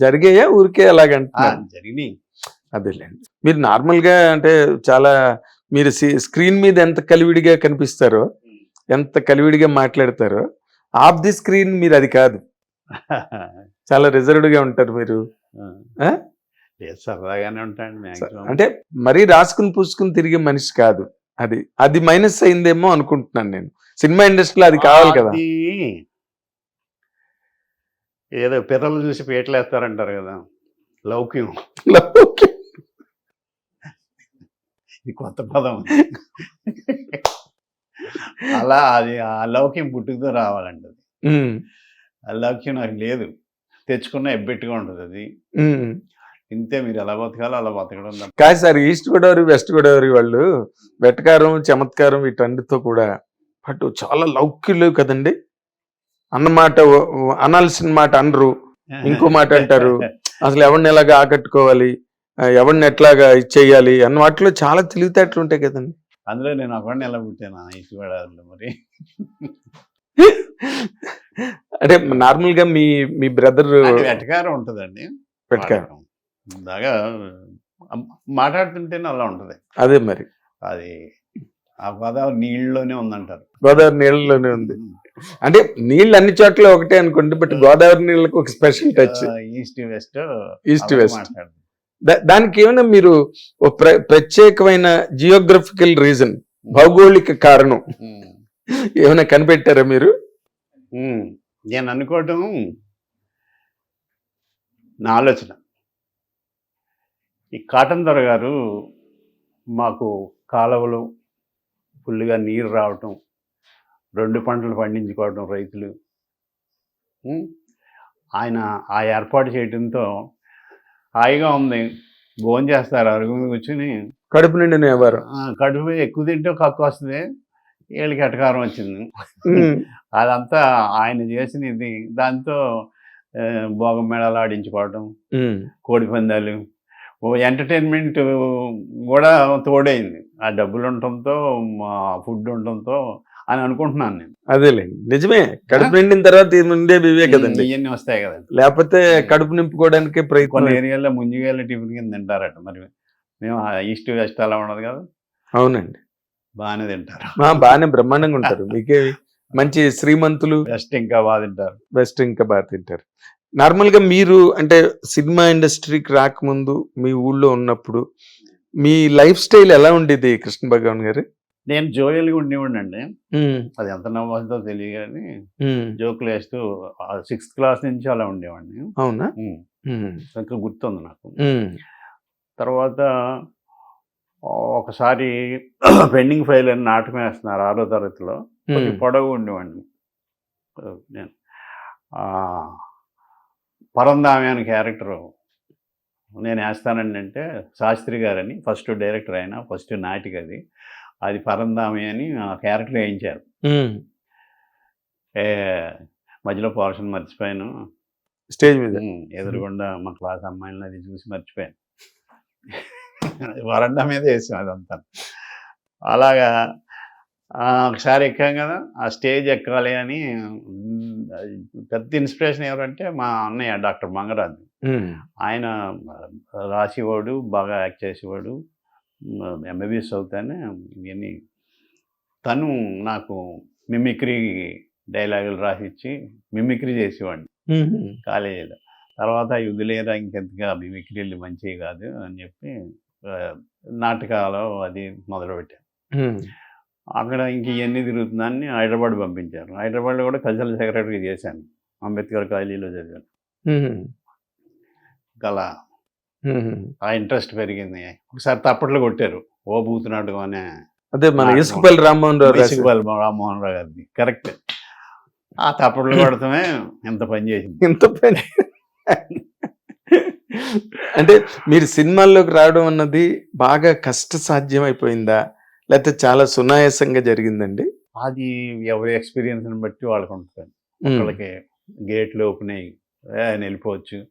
జరిగాయా? ఊరికే ఆ, అలాగంటున్నారు. జరిగినాయి. అదేలేండి. మీరు నార్మల్గా అంటే చాలా మీరు స్క్రీన్ మీద ఎంత కలివిడిగా కనిపిస్తారో ఎంత కలివిడిగా మాట్లాడతారో ఆఫ్ ది స్క్రీన్ మీరు అది కాదు. చాలా రిజర్వ్డ్గా ఉంటారు మీరు. సరదాగానే ఉంటాను అంటే మరీ రాసుకుని పూసుకుని తిరిగే మనిషి కాదు. అది అది మైనస్ అయిందేమో అనుకుంటున్నాను నేను. సినిమా ఇండస్ట్రీలో అది కావాలి కదా. ఏదో పిల్లలు చూసి పేటలేస్తారంటారు కదా. లౌక్యం. ఓకే. ఇది కొత్త పదం. అలా అది ఆ లౌక్యం పుట్టుకతో రావాలండి అది ఆ లౌక్యం నాకు లేదు. తెచ్చుకున్న ఎబ్బెట్టుగా ఉంటుంది అది. ఇంతే మీరు ఎలా బతకాలో అలా బతకడం. కాదు sir east Godavari west Godavari వాళ్ళు వెటకారం చమత్కారం వీటన్నిటితో కూడా బట్ చాలా లౌక్యులు కదండి. అన్నమాట అనాల్సిన మాట అనరు. ఇంకో మాట అంటారు. అసలు ఎవరిని ఎలాగా ఆకట్టుకోవాలి? ఎవరిని ఎట్లాగా ఇచ్చేయాలి అన్న వాటిలో చాలా తెలివితేటలు ఉంటాయి కదండి. అందులో నేను ఒకడిని ఎలా పుట్టాను ఇసువాడాలో మరి? అంటే నార్మల్గా మీ మీ బ్రదర్ వెటకారం ఉంటుందండి. వెటకారం. బాగా మాట్లాడుతుంటేనే అలా ఉంటది. అదే మరి. అది ఆ గోదావరి నీళ్ళలోనే ఉందంటారు. గోదావరి నీళ్ళలోనే ఉంది. అంటే నీళ్ళు అన్ని చోట్ల ఒకటే అనుకోండి బట్ గోదావరి నీళ్ళకి ఒక special touch east west east west దానికి ఏమైనా మీరు ప్రత్యేకమైన జియోగ్రఫికల్ రీజన్ భౌగోళిక కారణం ఏమైనా కనిపెట్టారా మీరు? నేను అనుకోవటం నా ఆలోచన. ఈ కాటన్ దొర గారు మాకు కాలువలు ఫుల్గా నీరు రావటం రెండు పంటలు పండించుకోవటం రైతులు. ఆయన ఆ ఏర్పాటు చేయడంతో హాయిగా ఉంది. భోజనం చేస్తారు అరుగు మీద కూర్చుని. కడుపు నిండిన ఎవరు కడుపు ఎక్కువ తింటే కక్కు వస్తుంది. వీళ్ళకి ఎటకారం వచ్చింది. అదంతా ఆయన చేసిన ఇది దాంతో భోగం మేళాలు ఆడించుకోవటం. కోడి పందాలు. ఎంటర్టైన్మెంట్ కూడా తోడైంది. ఆ డబ్బులు ఉండటంతో మా ఫుడ్ ఉండటంతో అని అనుకుంటున్నాను నేను. అదేలేండి నిజమే. కడుపు నిండిన తర్వాత ఉండేవి ఇవే కదండి. ఇవన్నీ వస్తాయి కదండి. లేకపోతే కడుపు నింపుకోవడానికి కొన్ని ప్రయత్నం ఏరియాల్లో ముంజిగాయల టిఫిన్ కింద తింటారట. మరి మేము ఈస్ట్ వెస్ట్ అలా ఉండదు కదా. అవునండి. బాగానే తింటారు. బాగానే బ్రహ్మాండంగా ఉంటారు. మీకే మంచి శ్రీమంతులు వెస్ట్ ఇంకా బాగా తింటారు. బెస్ట్ ఇంకా బాగా తింటారు. నార్మల్గా మీరు అంటే సినిమా ఇండస్ట్రీకి రాకముందు మీ ఊళ్ళో ఉన్నప్పుడు మీ లైఫ్ స్టైల్ ఎలా ఉండేది కృష్ణ భగవాన్ గారు? నేను జోయల్గా ఉండేవాడిని అండి ఉమ్, అది ఎంత నవ్వుతుందో తెలియదు కానీ జోకులు వేస్తూ సిక్స్త్ క్లాస్ నుంచి అలా ఉండేవాడిని. అవునా? ఇంకా గుర్తుంది నాకు. తర్వాత ఒకసారి పెండింగ్ ఫైల్ అని నాటకం వేస్తున్నారు ఆరో తరగతిలో. కొంచెం పొడవు ఉండేవాడిని. నేను. పరందామి అనే క్యారెక్టర్ నేను వేస్తానండి అంటే శాస్త్రి గారని ఫస్ట్ డైరెక్టర్ ఆయన ఫస్ట్ నాటిక అది అది పరందామి అని ఆ క్యారెక్టర్ వేయించారు. మధ్యలో పోర్షన్ మర్చిపోయాను. స్టేజ్ మీద. ఎదురుగుండా మా క్లాస్ అమ్మాయిలని అది చూసి మర్చిపోయాను. వరండా మీద వేసాం అదంతా. అలాగా ఆ, ఒకసారి ఎక్కాం కదా ఆ స్టేజ్ ఎక్కాలి అని పెద్ద ఇన్స్పిరేషన్ ఎవరంటే మా అన్నయ్య డాక్టర్ మంగరాజు. ఆయన రాసేవాడు బాగా యాక్ట్ చేసేవాడు. ఎంబీబీఎస్ అవుతానే ఇవన్నీ తను నాకు మిమిక్రీ డైలాగులు రాసిచ్చి మిమిక్రీ చేసేవాడిని కాలేజీలో. తర్వాత యుద్ధలేరా ఇంకెంతగా మిమిక్రీలు మంచివి కాదు అని చెప్పి నాటకాలు అది మొదలుపెట్టాను. అక్కడ ఇంక ఇవన్నీ తిరుగుతుందని హైదరాబాద్ పంపించారు. హైదరాబాద్లో కూడా కల్చరల్ సెక్రటరీ చేశాను. అంబేద్కర్ కాలేజీలో చదివాను. అలా. ఆ ఇంట్రెస్ట్ పెరిగింది. ఒకసారి తప్పట్లు కొట్టారు. ఓ బూతునాటకం అనే అదే మన. ఇసుకపల్లి రామ్మోహన్ రావు ఇసుకపల్లి రామ్మోహన్ రావు గారిది. కరెక్ట్. ఆ తప్పట్లు కొడతామే ఎంత పని చేసింది. ఇంత పని. అంటే మీరు సినిమాల్లోకి రావడం అన్నది బాగా కష్ట సాధ్యం అయిపోయిందా లేకపోతే చాలా సునాయాసంగా జరిగిందండి? అది ఎవరి ఎక్స్పీరియన్స్ని బట్టి వాళ్ళకి ఉంటుంది. ఒకళ్ళకి గేట్లు ఓపెన్ అయ్యి ఆయన వెళ్ళిపోవచ్చు.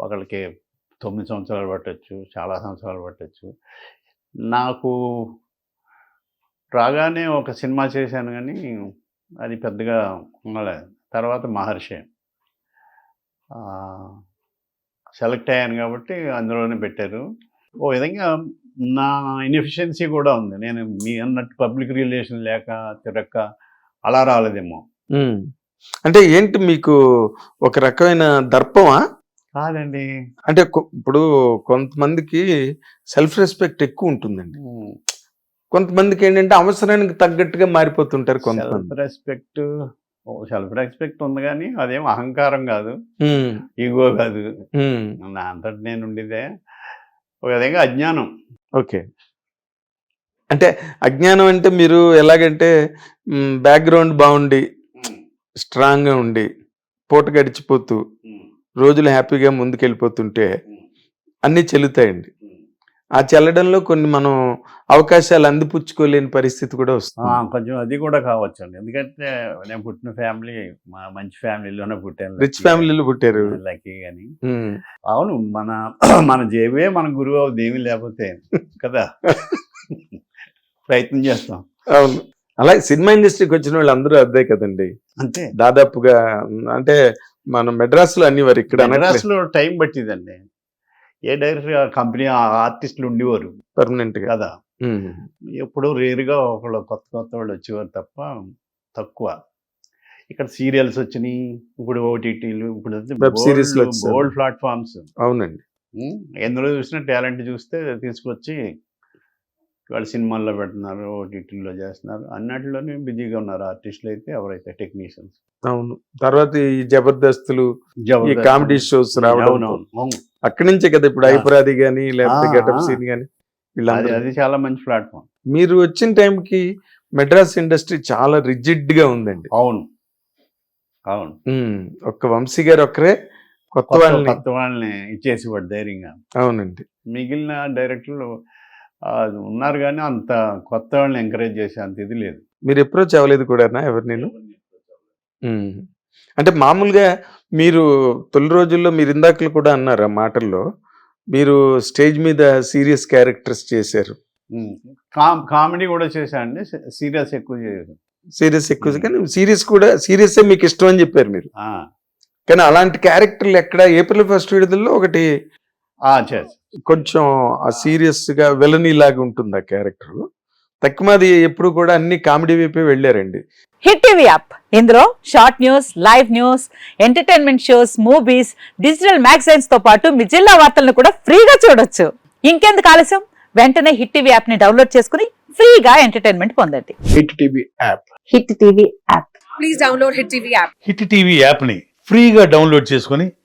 ఒకళ్ళకి తొమ్మిది సంవత్సరాలు పట్టచ్చు చాలా సంవత్సరాలు పట్టచ్చు. నాకు రాగానే ఒక సినిమా చేశాను కానీ అది పెద్దగా ఉండలేదు తర్వాత మహర్షి. సెలెక్ట్ అయ్యాను కాబట్టి అందులోనే పెట్టారు. ఓ విధంగా నా ఇన్ఎఫిషియన్సీ కూడా ఉంది. నేను మీ అన్నట్టు పబ్లిక్ రిలేషన్ లేక తిరక్క అలా రాలేదేమో. అంటే ఏంటి మీకు ఒక రకమైన దర్పమా? కాదండి. అంటే ఇప్పుడు కొంతమందికి సెల్ఫ్ రెస్పెక్ట్ ఎక్కువ ఉంటుందండి. కొంతమందికి ఏంటంటే అవసరానికి తగ్గట్టుగా మారిపోతుంటారు కొంతమంది. సెల్ఫ్ రెస్పెక్ట్ సెల్ఫ్ రెస్పెక్ట్ ఉంది కానీ అదేం అహంకారం కాదు. ఈగో కాదు. నా అంతటి నేను ఉండేదే. ఒక విధంగా అజ్ఞానం. ఓకే. అంటే అజ్ఞానం అంటే మీరు ఎలాగంటే బ్యాక్గ్రౌండ్ బాగుండి స్ట్రాంగ్గా ఉండి పూట గడిచిపోతూ రోజులు హ్యాపీగా ముందుకెళ్ళిపోతుంటే అన్నీ చెల్లుతాయండి. ఆ చెల్లడంలో కొన్ని మనం అవకాశాలు అందిపుచ్చుకోలేని పరిస్థితి కూడా వస్తుంది. కొంచెం అది కూడా కావచ్చండి. ఎందుకంటే నేను పుట్టిన ఫ్యామిలీ మా మంచి ఫ్యామిలీలోనే పుట్టాను. రిచ్ ఫ్యామిలీలో పుట్టారు. లక్కీ కానీ అవును మన మన జేబే మన గురువు అవుతుంది ఏమీ లేకపోతే. కదా? ప్రయత్నం చేస్తాం. అవును. అలాగే సినిమా ఇండస్ట్రీకి వచ్చిన వాళ్ళు అందరూ అదే కదండి. అంతే. దాదాపుగా అంటే మన మెడ్రాస్లో అన్ని వారు ఇక్కడ మెడ్రాస్లో టైం పట్టిందండి. ఏ డైరెక్టర్ కంపెనీ ఆర్టిస్టులు ఉండేవారు. పర్మనెంట్ కదా. ఎప్పుడూ రేరుగా ఒకళ్ళు కొత్త కొత్త వాళ్ళు వచ్చేవారు తప్ప తక్కువ. ఇక్కడ సీరియల్స్ వచ్చినాయి ఇప్పుడు ఓటీటీలు ఇప్పుడు లు వచ్చేసాయి. Old platforms. అవునండి. ఎందులో చూసినా టాలెంట్ చూస్తే తీసుకొచ్చి వాళ్ళు సినిమాల్లో పెడుతున్నారు ఓటీటీలో చేస్తున్నారు. అన్నట్లోనే బిజీగా ఉన్నారు ఆర్టిస్టులు అయితే ఎవరైతే టెక్నీషియన్స్. అవును. తర్వాత ఈ జబర్దస్తులు ఈ కామెడీ షోస్ రావడం. అక్కడి నుంచే కదా ఇప్పుడు. ఐపరాది గాని లేకపోతే గెటప్. సీన్ గాని అది చాలా మంచి ప్లాట్ఫామ్. మీరు వచ్చిన టైంకి మెడ్రాస్ ఇండస్ట్రీ చాలా రిజిడ్గా ఉందండి. అవును. అవును. ఒక్క వంశీ గారు ఒక్కరే కొత్త వాళ్ళని. కొత్త వాళ్ళని ఇచ్చేసేవాడు ధైర్యంగా. అవునండి. మిగిలిన డైరెక్టర్లు ఉన్నారు కానీ అంత కొత్త వాళ్ళని ఎంకరేజ్ చేసే అంత ఇది లేదు. మీరు అప్రోచ్ అవ్వలేదు కూడా ఎవరు నేను. అంటే మామూలుగా మీరు తొలి రోజుల్లో మీరు ఇందాకలు కూడా అన్నారు ఆ మాటల్లో మీరు స్టేజ్ మీద సీరియస్ క్యారెక్టర్స్ చేశారు. కామెడీ కూడా చేశా అండి సీరియస్ ఎక్కువ చేయదు సీరియస్ ఎక్కువ. కానీ సీరియస్ కూడా సీరియస్ మీకు ఇష్టం అని చెప్పారు మీరు. కానీ అలాంటి క్యారెక్టర్లు ఎక్కడ ఏప్రిల్ ఫస్ట్ విడుదలలో ఒకటి కొంచెం ఆ సీరియస్గా విలనీ లాగా ఉంటుంది ఆ క్యారెక్టర్. తక్కువది ఎప్పుడు కూడా అన్ని కామెడీ వైపే వెళ్ళారండి. Hit TV app. ఇందులో short news live news entertainment shows movies digital మ్యాగజైన్స్తో పాటు మీ జిల్లా వార్తలను కూడా ఫ్రీగా చూడొచ్చు. ఇంకెందుకు ఆలస్యం? వెంటనే హిట్ టీవీ యాప్ని డౌన్లోడ్ చేసుకుని ఫ్రీగా ఎంటర్టైన్మెంట్ పొందండి. Hit TV app. Hit TV app. Please download Hit TV app. Hit TV యాప్ని ఫ్రీగా డౌన్లోడ్ చేసుకొని